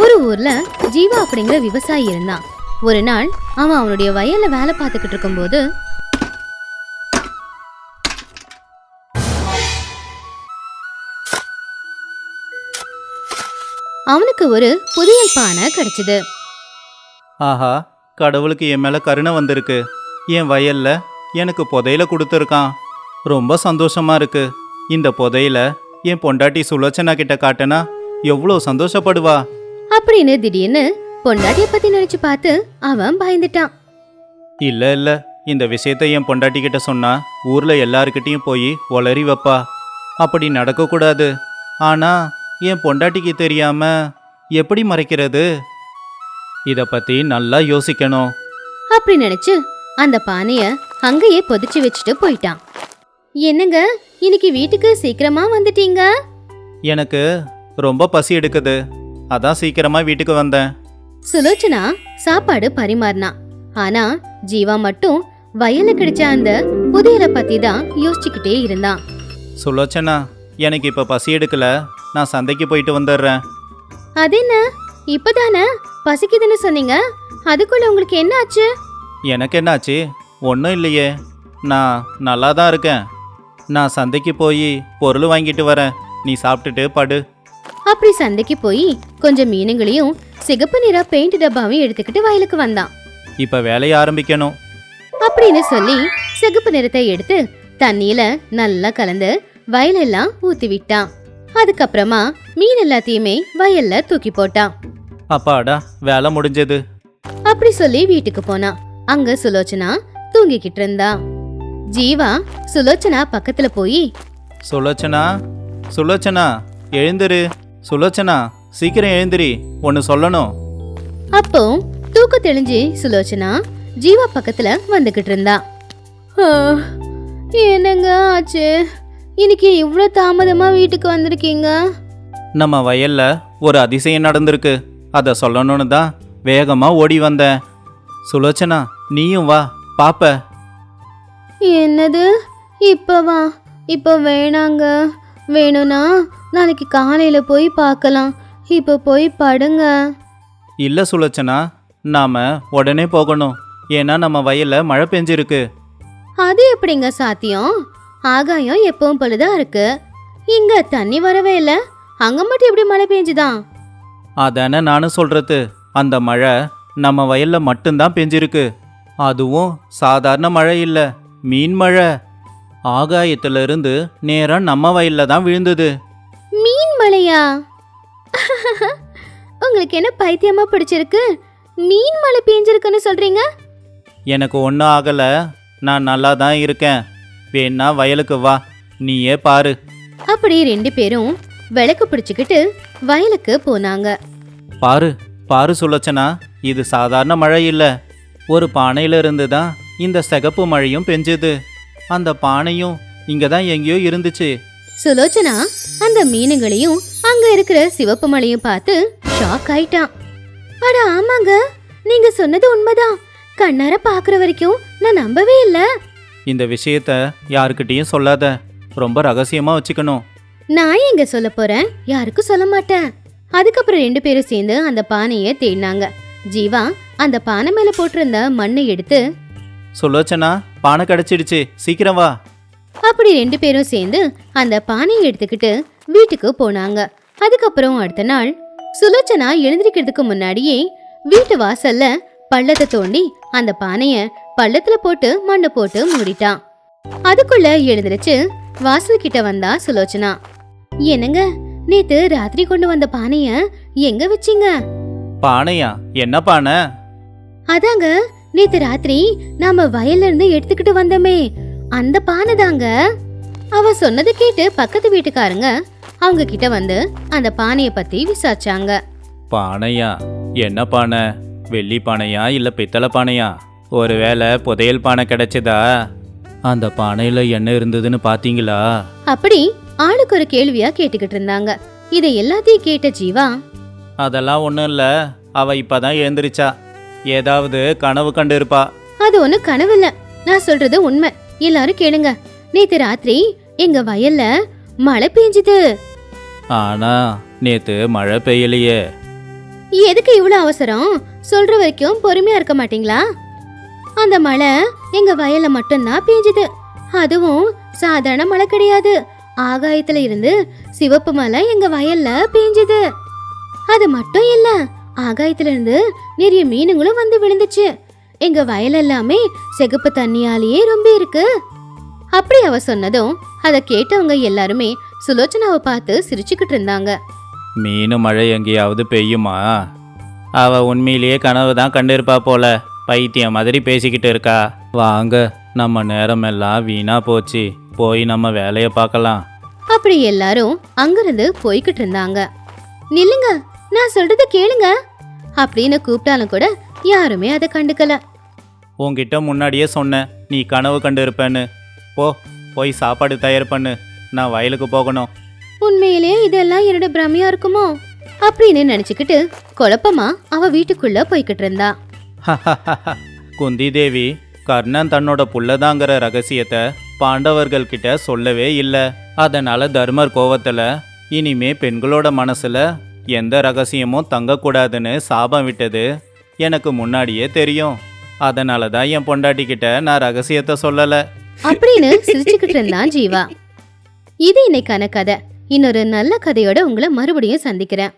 ஒரு ஊர்ல ஜீவா அப்படிங்கிற விவசாயி இருந்தான். ஒரு நாள் அவன் அவனுடைய வயல்ல வேலை பார்த்துக்கிட்டு இருக்கும்போது அவனுக்கு ஒரு புதியல் பானை கிடைச்சது. ஆஹா கடவுளுக்கு என் மேலே கருணை வந்திருக்கு. என் வயல்ல எனக்கு புதையில கொடுத்துருக்கான். ரொம்ப சந்தோஷமா இருக்கு. இந்த புதையில என் பொண்டாட்டி சுலோச்சனா கிட்ட காட்டினா எவ்வளோ சந்தோஷப்படுவா? அப்படின்னு திடீர்னு பொண்டாட்டிய பத்தி நினைச்சு பார்த்து அவன் பயந்துட்டான். இல்ல இல்ல. இந்த விஷயத்த என் பொண்டாட்டி கிட்ட சொன்னா ஊர்ல எல்லாருக்கிட்டையும் போய் ஒளறி வைப்பா. அப்படி நடக்கக்கூடாது. ஆனா என் பொண்டாட்டிக்கு தெரியாம எப்படி மறைக்கிறது? இத பத்தி நல்லா யோசிக்கணும். அப்படி நினைச்சு அந்த பானைய அங்கேயே பொதிச்சு வச்சுட்டு போயிட்டான். என்னங்க இன்னைக்கு வீட்டுக்கு சீக்கிரமா வந்துட்டீங்க? எனக்கு ரொம்ப பசி எடுக்குது. அதான் சீக்கிரமா வீட்டுக்கு வந்தேன். சுலோச்சனா சாப்பாடு பரிமாறினா. ஆனா ஜீவா மட்டும் வயல்ல கிடைச்ச அந்த புதையலை பத்தி தான் யோசிச்சுக்கிட்டே இருந்தான். சுலோச்சனா எனக்கு இப்ப பசி எடுக்கல. நான் சந்தைக்கு போயிட்டு வந்துடுறேன். அது என்ன இப்பதானே? பசிக்குதுன்னு சொன்னீங்க. அதுக்குள்ள உங்களுக்கு என்ன ஆச்சு எனக்கு என்னாச்சு? ஒன்றும் இல்லையே. நான் நல்லா தான் இருக்கேன். நான் சந்தைக்கு போய் பொருள் வாங்கிட்டு வரேன். நீ சாப்பிட்டுட்டு படு. அப்படி சந்தைக்கு போய் கொஞ்சம் மீனுங்களையும் சிகப்பு நிற பெயிண்ட் டப்பாவையும் எடுத்துக்கிட்டு வயலுக்கு வந்தான். இப்போ வேலையை ஆரம்பிக்கணும். அப்படின்னு சொல்லி சிகப்பு நிறத்தை எடுத்து தண்ணியில நல்லா கலந்து வயலெல்லாம் ஊத்தி விட்டான். அதுக்கப்புறமா மீன் எல்லாத்தையுமே வயல்ல தூக்கி போட்டான். அப்பாடா வேலை முடிஞ்சது. அப்படி சொல்லி வீட்டுக்கு போனான். அங்க சுலோச்சனா தூங்கிக்கிட்டு இருந்தா ஜீவா சுலோச்சனா பக்கத்துல போய் சுலோச்சனா சுலோச்சனா எழுந்திரு. சுலோச்சனா சீக்கிரம் எழுந்திரி ஒன்று சொல்லணும். அப்போ தூக்க தெளிஞ்சு சுலோச்சனா ஜீவா பக்கத்துல வந்துகிட்டு இருந்தா. "ஆ, என்னங்க ஆச்சு? இன்னைக்கு இவ்ளோ தாமதமா வீட்டுக்கு வந்திருக்கீங்க? நம்ம வயல்ல ஒரு அதிசயம் நடந்திருக்கு. அதை சொல்லணும்னு தான் வேகமாக ஓடி வந்தேன். சுலோச்சனா நீயும் வா பாப்ப. என்னது? இப்பவா இப்போ வேணாங்க. வேணும்னா நாளைக்கு காலையில போய் பார்க்கலாம். இப்போ போய் படுங்க. இல்லை சுலோச்சனா நாம உடனே போகணும். ஏன்னா நம்ம வயல்ல மழை பெஞ்சிருக்கு. அது எப்படிங்க சாத்தியம்? ஆகாயம் எப்பவும் போலதான் இருக்கு. இங்க தண்ணி வரவே இல்ல. அங்க மட்டும் எப்படி மழை பெஞ்சுதான்? அதானே நானும் சொல்றது. அந்த மழை நம்ம வயல்ல மட்டும்தான் பெஞ்சிருக்கு. அதுவும் சாதாரண மழை இல்லை. மீன் மழை. ஆகாயத்துல இருந்து நேரா நம்ம வயல்ல தான் விழுந்தது. மீன் மழையா உங்களுக்கு என்ன பைத்தியமா பிடிச்சிருக்கு? மீன் மழை பெஞ்சிருக்குன்னு சொல்றீங்க? எனக்கு ஒன்றும் ஆகல. நான் நல்லா தான் இருக்கேன். வேணா வயலுக்கு வா. நீயே பாரு. அப்படி ரெண்டு பேரும் விளக்கு பிடிச்சுக்கிட்டு வயலுக்கு போனாங்க. பாரு பாரு சுலோச்சனா இது சாதாரண மழை இல்லை. ஒரு பானையில இருந்து தான் இந்த சிகப்பு மழையும் பெஞ்சுது. அந்த பானையும் இங்க தான் எங்கேயோ இருந்துச்சு. சுலோச்சனா அந்த மீனுங்களையும் அங்க இருக்கிற சிவப்பு மலையும் பார்த்து ஷாக் ஆயிட்டான். அட ஆமாங்க. நீங்க சொன்னது உண்மைதான். கண்ணார பாக்குற வரைக்கும் நான் நம்பவே இல்ல. இந்த விஷயத்த யாருக்கிட்டேயும் சொல்லாத. ரொம்ப ரகசியமா வச்சுக்கணும். நான் எங்க சொல்ல போறேன்? யாருக்கும் சொல்ல மாட்டேன். அதுக்கப்புறம் ரெண்டு பேரும் சேர்ந்து அந்த பானையை தேடினாங்க. ஜீவா அந்த பானை மேல போட்டிருந்த மண்ணை எடுத்து சுலோச்சனா பானை கிடைச்சிடுச்சு. சீக்கிரம் வா. அப்படி ரெண்டு பேரும் சேர்ந்து அந்த பானையை எடுத்துக்கிட்டு வீட்டுக்கு போனாங்க. அதுக்கப்புறம் அடுத்த நாள் சுலோச்சனா எழுந்திருக்கிறதுக்கு முன்னாடியே வீட்டு வாசல்ல பள்ளத்தை தோண்டி அந்த பானைய பள்ளத்துல போட்டு மண்ணை போட்டு மூடிட்டான். அதுக்குள்ள எழுந்திருச்சு வாசல் கிட்ட வந்தா சுலோச்சனா. என்னங்க நேத்து ராத்திரி கொண்டு வந்த பானைய எங்க வச்சீங்க? பானையா? என்ன பானை? அதாங்க நேத்து ராத்திரி நாம வயல்ல இருந்து எடுத்துக்கிட்டு வந்தோமே. அந்த பானை தாங்க. அவ சொன்னதை கேட்டு பக்கத்து வீட்டுக்காரங்க அவங்க கிட்ட வந்து அந்த பானைய பத்தி விசாரிச்சாங்க. பானையா? என்ன பானை? வெள்ளி பானையா இல்ல பித்தளை பானையா? ஒருவேளை புதையல் பானை கிடைச்சதா? அந்த பானையில என்ன இருந்ததுன்னு பாத்தீங்களா? அப்படி ஆளுக்கு ஒரு கேள்வியா கேட்டுக்கிட்டு இருந்தாங்க. இதை எல்லாத்தையும் கேட்ட ஜீவா அதெல்லாம் ஒன்றும் இல்லை. அவ இப்பதான் எழுந்திருச்சா. ஏதாவது கனவு கண்டு இருப்பா அது ஒண்ணு கனவில்ல. நான் சொல்றது உண்மை. எல்லாரும் கேளுங்க. நேத்து ராத்திரி எங்க வயல்ல மழை பெஞ்சுது. ஆனா நேத்து மழை பெய்யலையே. எதுக்கு இவ்வளவு அவசரம்? சொல்ற வரைக்கும் பொறுமையா இருக்க மாட்டீங்களா? அந்த மழை எங்க வயல்ல மட்டும்தான் பெஞ்சுது. அதுவும் சாதாரண மழை கிடையாது. ஆகாயத்துல இருந்து சிவப்பு மலை எங்க வயல்ல பெஞ்சுது. அது மட்டும் இல்ல ஆகாயத்துல இருந்து நிறைய மீனுங்களும் வந்து விழுந்துச்சு. எங்க வயல் எல்லாமே சிகப்பு தண்ணியாலேயே ரொம்ப இருக்கு. அப்படி அவ சொன்னதும் அதை கேட்டவங்க எல்லாருமே சுலோச்சனாவை பார்த்து சிரிச்சுக்கிட்டு இருந்தாங்க. மீனு மழை எங்கேயாவது பெய்யுமா? அவ உண்மையிலேயே கனவு தான் கண்டிருப்பா போல. பைத்தியம் மாதிரி பேசிக்கிட்டு இருக்கா. வாங்க நம்ம நேரமெல்லாம் வீணா போச்சு. போய் நம்ம வேலையை பார்க்கலாம். அப்படி எல்லாரும் அங்கிருந்து போய்கிட்டு இருந்தாங்க. நில்லுங்க நான் சொல்றத கேளுங்க. அப்படின்னு கூப்பிட்டாலும் கூட யாருமே அதை கண்டுக்கல. உன்கிட்ட முன்னாடியே சொன்னேன் நீ கனவு கண்டு இருப்பேன்னு போ போய் சாப்பாடு தயார் பண்ணு நான் வயலுக்கு போகணும். உண்மையிலே இதெல்லாம் என்னோட பிரமையா இருக்குமோ? அப்படின்னு நினைச்சுக்கிட்டு குழப்பமா அவ வீட்டுக்குள்ள போய்கிட்டு இருந்தா. குந்தி தேவி கர்ணன் தன்னோட புள்ளதாங்கிற ரகசியத்தை பாண்டவர்கள் கிட்ட சொல்லவே இல்லை. அதனால தர்மர் கோவத்துல இனிமே பெண்களோட மனசுல எந்த ரகசியமும் தங்கக்கூடாதுன்னு சாபம் விட்டது. எனக்கு முன்னாடியே தெரியும். அதனால தான் என் பொண்டாட்டிக்கிட்ட நான் ரகசியத்தை சொல்லலை. அப்படின்னு சிரிச்சுக்கிட்டு இருந்தான் ஜீவா. இது இன்னைக்கான கதை. இன்னொரு நல்ல கதையோட உங்களை மறுபடியும் சந்திக்கிறேன்.